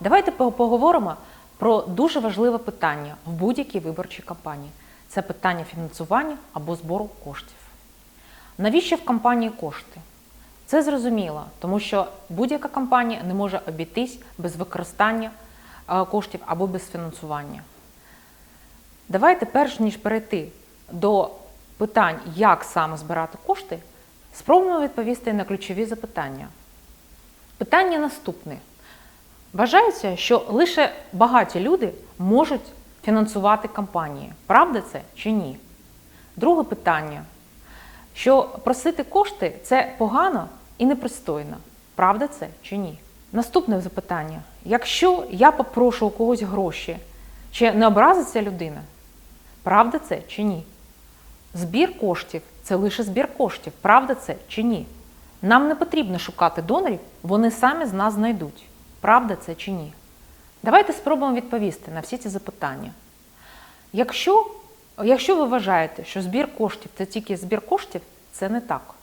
Давайте поговоримо про дуже важливе питання в будь-якій виборчій кампанії. Це питання фінансування або збору коштів. Навіщо в кампанії кошти? Це зрозуміло, тому що будь-яка кампанія не може обійтись без використання е, коштів або без фінансування. Давайте, перш ніж перейти до питань, як саме збирати кошти, спробуємо відповісти на ключові запитання. Питання наступне. Вважається, що лише багаті люди можуть фінансувати кампанії. Правда це чи ні? Друге питання: що просити кошти це погано і непристойно. Правда це чи ні? Наступне запитання: якщо я попрошу у когось гроші, чи не образиться людина? Правда це чи ні? Збір коштів це лише збір коштів. Правда це чи ні? Нам не потрібно шукати донорів, вони самі з нас знайдуть. Правда це чи ні? Давайте спробуємо відповісти на всі ці запитання. Якщо, якщо ви вважаєте, що збір коштів це тільки збір коштів, це не так.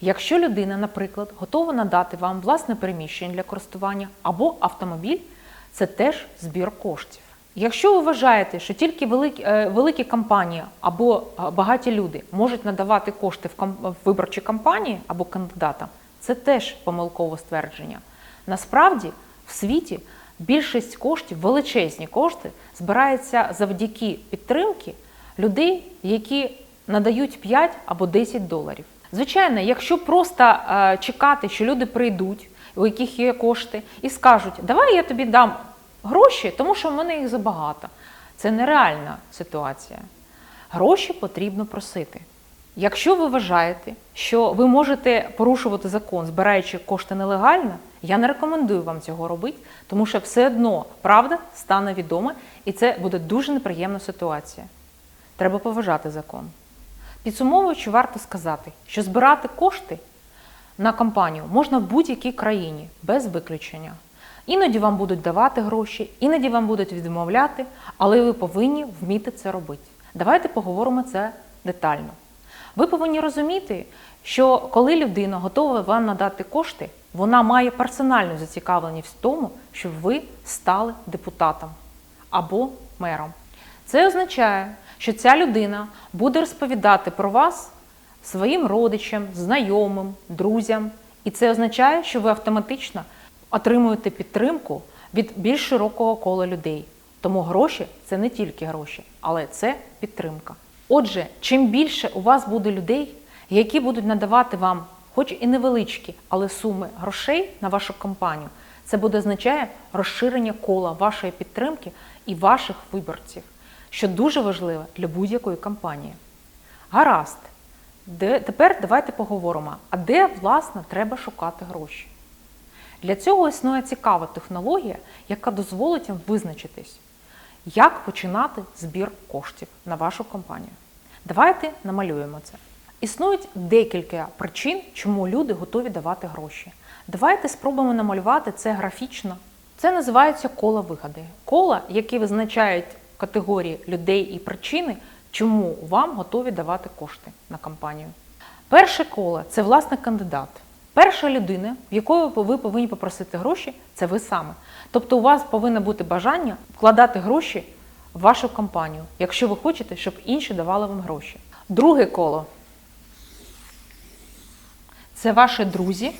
Якщо людина, наприклад, готова надати вам власне приміщення для користування або автомобіль, це теж збір коштів. Якщо ви вважаєте, що тільки великі, е, великі компанії або е, багаті люди можуть надавати кошти в, кам- в виборчі кампанії або кандидатам, це теж помилкове ствердження. Насправді, в світі більшість коштів, величезні кошти, збираються завдяки підтримки людей, які надають 5 або 10 доларів. Звичайно, якщо просто е, чекати, що люди прийдуть, у яких є кошти, і скажуть, давай я тобі дам гроші, тому що в мене їх забагато. Це нереальна ситуація. Гроші потрібно просити. Якщо ви вважаєте, що ви можете порушувати закон, збираючи кошти нелегально, я не рекомендую вам цього робити, тому що все одно правда стане відома, і це буде дуже неприємна ситуація. Треба поважати закон. Підсумовуючи, варто сказати, що збирати кошти на кампанію можна в будь-якій країні без виключення. Іноді вам будуть давати гроші, іноді вам будуть відмовляти, але ви повинні вміти це робити. Давайте поговоримо це детально. Ви повинні розуміти, що коли людина готова вам надати кошти, вона має персональну зацікавленість в тому, щоб ви стали депутатом або мером. Це означає, що ця людина буде розповідати про вас своїм родичам, знайомим, друзям. І це означає, що ви автоматично отримуєте підтримку від більш широкого кола людей. Тому гроші це не тільки гроші, але це підтримка. Отже, чим більше у вас буде людей, які будуть надавати вам, хоч і невеличкі, але суми грошей на вашу компанію, це буде означає розширення кола вашої підтримки і ваших виборців, що дуже важливо для будь-якої кампанії. Гаразд. Де, тепер давайте поговоримо, а де, власне, треба шукати гроші. Для цього існує цікава технологія, яка дозволить вам визначитись, як починати збір коштів на вашу компанію. Давайте намалюємо це. Існують декілька причин, чому люди готові давати гроші. Давайте спробуємо намалювати це графічно. Це називається кола вигоди. Кола, які визначають категорії людей і причини, чому вам готові давати кошти на кампанію. Перше коло це власне кандидат. Перша людина, в якої ви повинні попросити гроші, це ви саме. Тобто у вас повинно бути бажання вкладати гроші в вашу кампанію, якщо ви хочете, щоб інші давали вам гроші. Друге коло це ваші друзі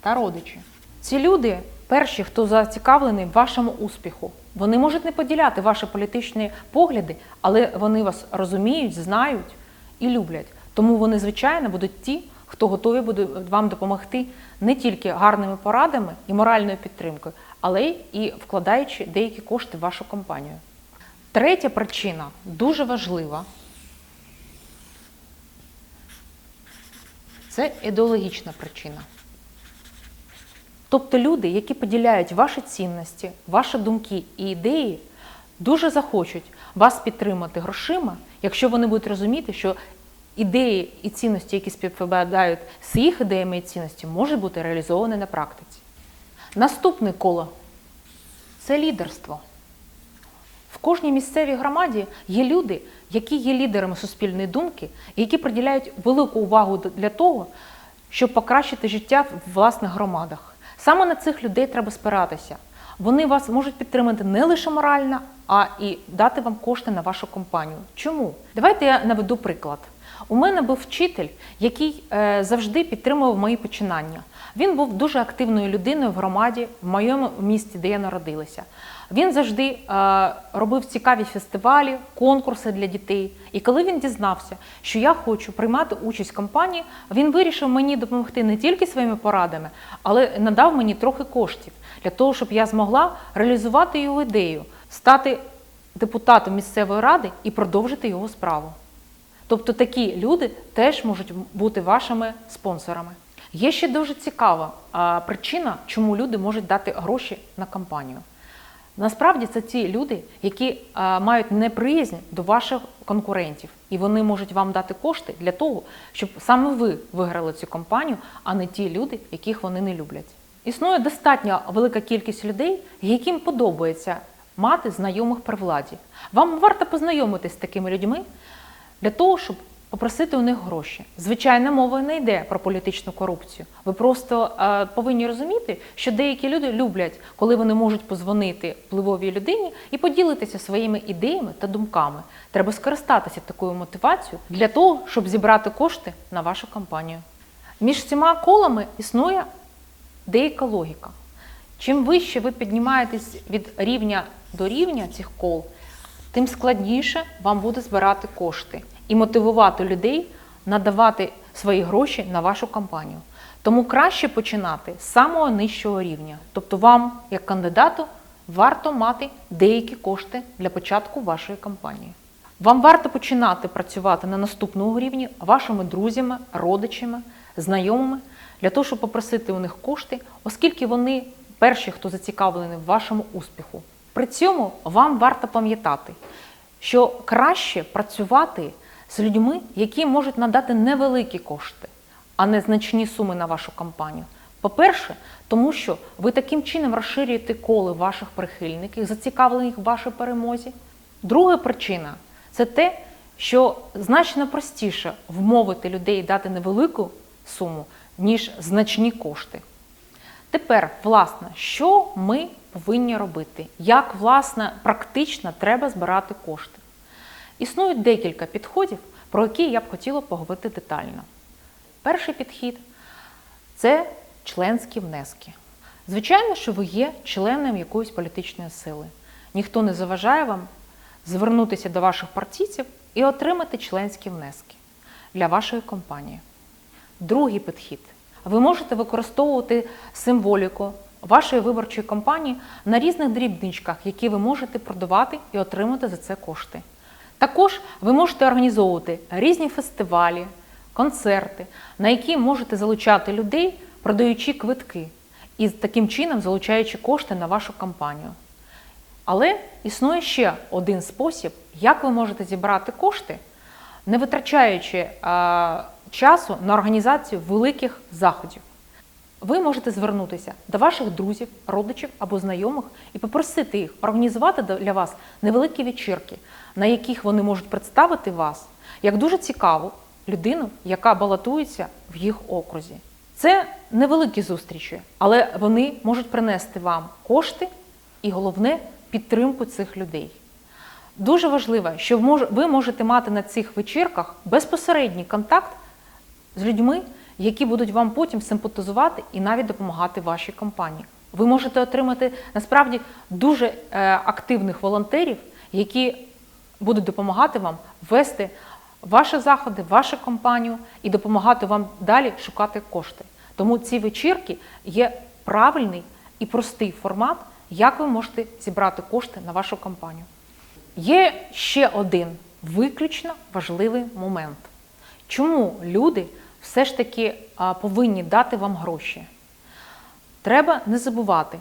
та родичі. Ці люди перші, хто зацікавлений в вашому успіху. Вони можуть не поділяти ваші політичні погляди, але вони вас розуміють, знають і люблять. Тому вони, звичайно, будуть ті, хто готові буде вам допомогти не тільки гарними порадами і моральною підтримкою, але й і вкладаючи деякі кошти в вашу компанію. Третя причина дуже важлива. Це ідеологічна причина. Тобто люди, які поділяють ваші цінності, ваші думки і ідеї, дуже захочуть вас підтримати грошима, якщо вони будуть розуміти, що ідеї і цінності, які співпадають з їх ідеями і цінностями, можуть бути реалізовані на практиці. Наступне коло це лідерство. В кожній місцевій громаді є люди, які є лідерами суспільної думки, які приділяють велику увагу для того, щоб покращити життя в власних громадах. Саме на цих людей треба спиратися. Вони вас можуть підтримати не лише морально, а і дати вам кошти на вашу компанію. Чому? Давайте я наведу приклад. У мене був вчитель, який е, завжди підтримував мої починання. Він був дуже активною людиною в громаді, в моєму місті, де я народилася. Він завжди е, робив цікаві фестивалі, конкурси для дітей. І коли він дізнався, що я хочу приймати участь в кампанії, він вирішив мені допомогти не тільки своїми порадами, але надав мені трохи коштів для того, щоб я змогла реалізувати його ідею, стати депутатом місцевої ради і продовжити його справу. Тобто такі люди теж можуть бути вашими спонсорами. Є ще дуже цікава причина, чому люди можуть дати гроші на кампанію. Насправді це ті люди, які мають неприязнь до ваших конкурентів, і вони можуть вам дати кошти для того, щоб саме ви виграли цю кампанію, а не ті люди, яких вони не люблять. Існує достатньо велика кількість людей, яким подобається мати знайомих при владі. Вам варто познайомитись з такими людьми для того, щоб попросити у них гроші. Звичайно, мова не йде про політичну корупцію. Ви просто е, повинні розуміти, що деякі люди люблять, коли вони можуть позвонити впливовій людині і поділитися своїми ідеями та думками. Треба скористатися такою мотивацією для того, щоб зібрати кошти на вашу кампанію. Між цими колами існує деяка логіка. Чим вище ви піднімаєтесь від рівня до рівня цих кол, тим складніше вам буде збирати кошти і мотивувати людей надавати свої гроші на вашу кампанію. Тому краще починати з самого нижчого рівня. Тобто вам, як кандидату, варто мати деякі кошти для початку вашої кампанії. Вам варто починати працювати на наступному рівні вашими друзями, родичами, знайомими для того, щоб попросити у них кошти, оскільки вони перші, хто зацікавлений в вашому успіху. При цьому вам варто пам'ятати, що краще працювати з людьми, які можуть надати невеликі кошти, а не значні суми на вашу кампанію. По-перше, тому що ви таким чином розширюєте коли ваших прихильників, зацікавлених в вашій перемозі. Друга причина це те, що значно простіше вмовити людей дати невелику суму, ніж значні кошти. Тепер, власне, що ми повинні робити? Як, власне, практично треба збирати кошти? Існують декілька підходів, про які я б хотіла поговорити детально. Перший підхід це членські внески. Звичайно, що ви є членом якоїсь політичної сили. Ніхто не заважає вам звернутися до ваших партійців і отримати членські внески для вашої компанії. Другий підхід. Ви можете використовувати символіку вашої виборчої кампанії на різних дрібничках, які ви можете продавати і отримати за це кошти. Також ви можете організовувати різні фестивалі, концерти, на які можете залучати людей, продаючи квитки, і таким чином залучаючи кошти на вашу кампанію. Але існує ще один спосіб, як ви можете зібрати кошти, не витрачаючи часу на організацію великих заходів. Ви можете звернутися до ваших друзів, родичів або знайомих і попросити їх організувати для вас невеликі вечірки, на яких вони можуть представити вас як дуже цікаву людину, яка балотується в їх окрузі. Це невеликі зустрічі, але вони можуть принести вам кошти і головне підтримку цих людей. Дуже важливо, що ви можете мати на цих вечірках безпосередній контакт з людьми, які будуть вам потім симпатизувати і навіть допомагати вашій компанії. Ви можете отримати насправді дуже е, активних волонтерів, які будуть допомагати вам вести ваші заходи, вашу компанію і допомагати вам далі шукати кошти. Тому ці вечірки є правильний і простий формат, як ви можете зібрати кошти на вашу компанію. Є ще один виключно важливий момент. Чому люди все ж таки повинні дати вам гроші? Треба не забувати,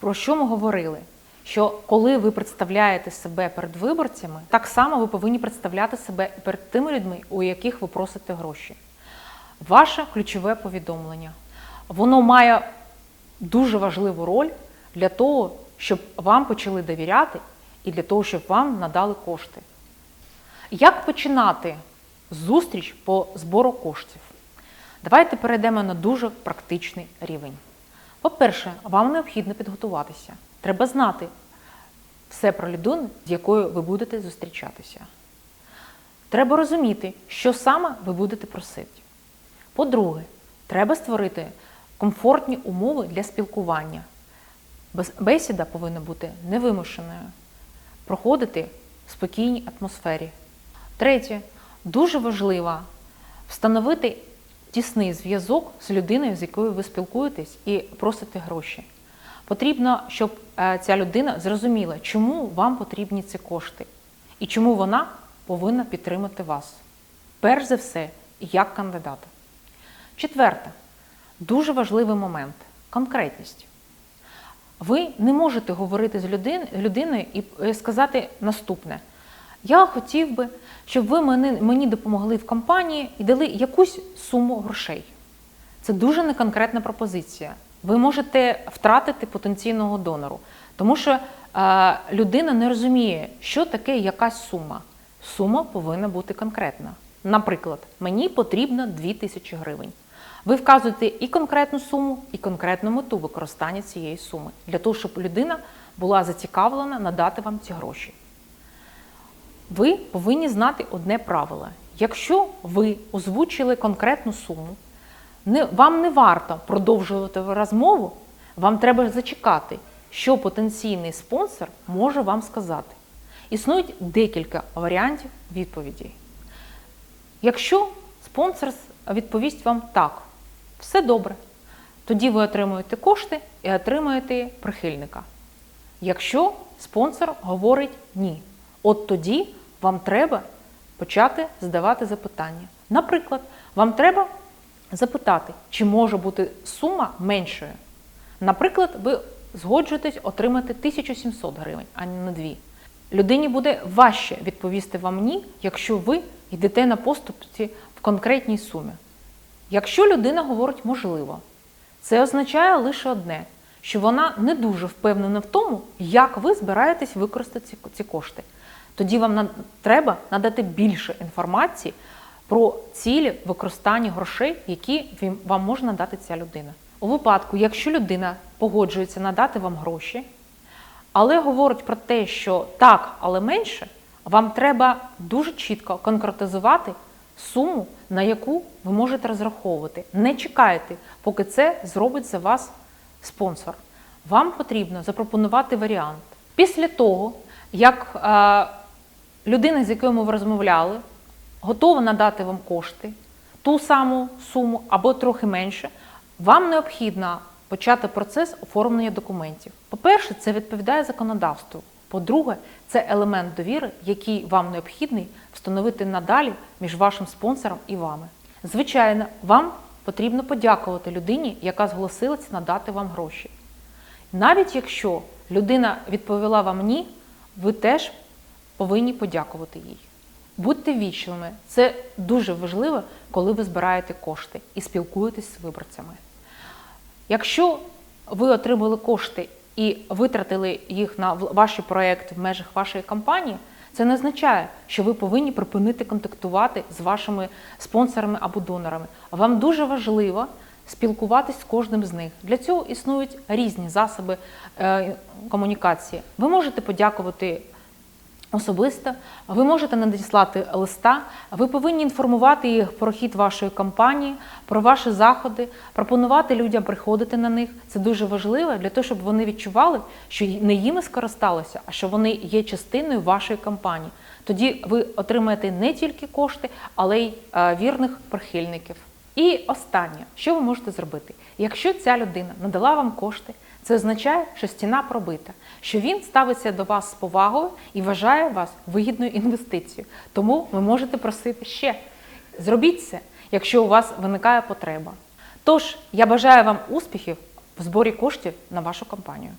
про що ми говорили. Що коли ви представляєте себе перед виборцями, так само ви повинні представляти себе перед тими людьми, у яких ви просите гроші. Ваше ключове повідомлення. Воно має дуже важливу роль для того, щоб вам почали довіряти і для того, щоб вам надали кошти. Як починати зустріч по збору коштів? Давайте перейдемо на дуже практичний рівень. По-перше, вам необхідно підготуватися. Треба знати все про людину, з якою ви будете зустрічатися. Треба розуміти, що саме ви будете просити. По-друге, треба створити комфортні умови для спілкування. Бесіда повинна бути невимушеною, проходити в спокійній атмосфері. Третє, дуже важливо встановити тісний зв'язок з людиною, з якою ви спілкуєтесь і просите гроші. Потрібно, щоб е, ця людина зрозуміла, чому вам потрібні ці кошти і чому вона повинна підтримати вас. Перш за все, як кандидата. Четверте, дуже важливий момент конкретність. Ви не можете говорити з людиною і е, сказати наступне: Я хотів би, щоб ви мені, мені допомогли в компанії і дали якусь суму грошей. Це дуже неконкретна пропозиція. Ви можете втратити потенційного донору, тому що е, людина не розуміє, що таке якась сума. Сума повинна бути конкретна. Наприклад, мені потрібно 2000 гривень. Ви вказуєте і конкретну суму, і конкретну мету використання цієї суми для того, щоб людина була зацікавлена надати вам ці гроші. Ви повинні знати одне правило. Якщо ви озвучили конкретну суму, не, вам не варто продовжувати розмову, вам треба зачекати, що потенційний спонсор може вам сказати. Існують декілька варіантів відповідей. Якщо спонсор відповість вам так, все добре, тоді ви отримуєте кошти і отримуєте прихильника. Якщо спонсор говорить ні, от тоді вам треба почати задавати запитання. Наприклад, вам треба запитати, чи може бути сума меншою. Наприклад, ви згоджуєтесь отримати 1700 гривень, а не 2. Людині буде важче відповісти вам ні, якщо ви йдете на поступці в конкретній сумі. Якщо людина говорить можливо, це означає лише одне, що вона не дуже впевнена в тому, як ви збираєтесь використати ці кошти. Тоді вам треба надати більше інформації про цілі використання грошей, які вам може надати ця людина. У випадку, якщо людина погоджується надати вам гроші, але говорить про те, що так, але менше, вам треба дуже чітко конкретизувати суму, на яку ви можете розраховувати. Не чекайте, поки це зробить за вас спонсор. Вам потрібно запропонувати варіант. Після того, як е, людина, з якою ви розмовляли, готова надати вам кошти, ту саму суму або трохи менше, вам необхідно почати процес оформлення документів. По-перше, це відповідає законодавству. По-друге, це елемент довіри, який вам необхідний встановити надалі між вашим спонсором і вами. Звичайно, вам потрібно подякувати людині, яка зголосилася надати вам гроші. Навіть якщо людина відповіла вам ні, ви теж повинні подякувати їй. Будьте вічливими, це дуже важливо, коли ви збираєте кошти і спілкуєтесь з виборцями. Якщо ви отримали кошти і витратили їх на ваші проекти в межах вашої кампанії, це не означає, що ви повинні припинити контактувати з вашими спонсорами або донорами. Вам дуже важливо спілкуватись з кожним з них. Для цього існують різні засоби е, комунікації. Ви можете подякувати особисто, ви можете надіслати листа, ви повинні інформувати їх про хід вашої кампанії, про ваші заходи, пропонувати людям приходити на них. Це дуже важливо для того, щоб вони відчували, що не їми скористалося, а що вони є частиною вашої кампанії. Тоді ви отримаєте не тільки кошти, але й е, вірних прихильників. І останнє, що ви можете зробити? Якщо ця людина надала вам кошти, це означає, що стіна пробита, що він ставиться до вас з повагою і вважає вас вигідною інвестицією. Тому ви можете просити ще. Зробіть це, якщо у вас виникає потреба. Тож я бажаю вам успіхів в зборі коштів на вашу кампанію.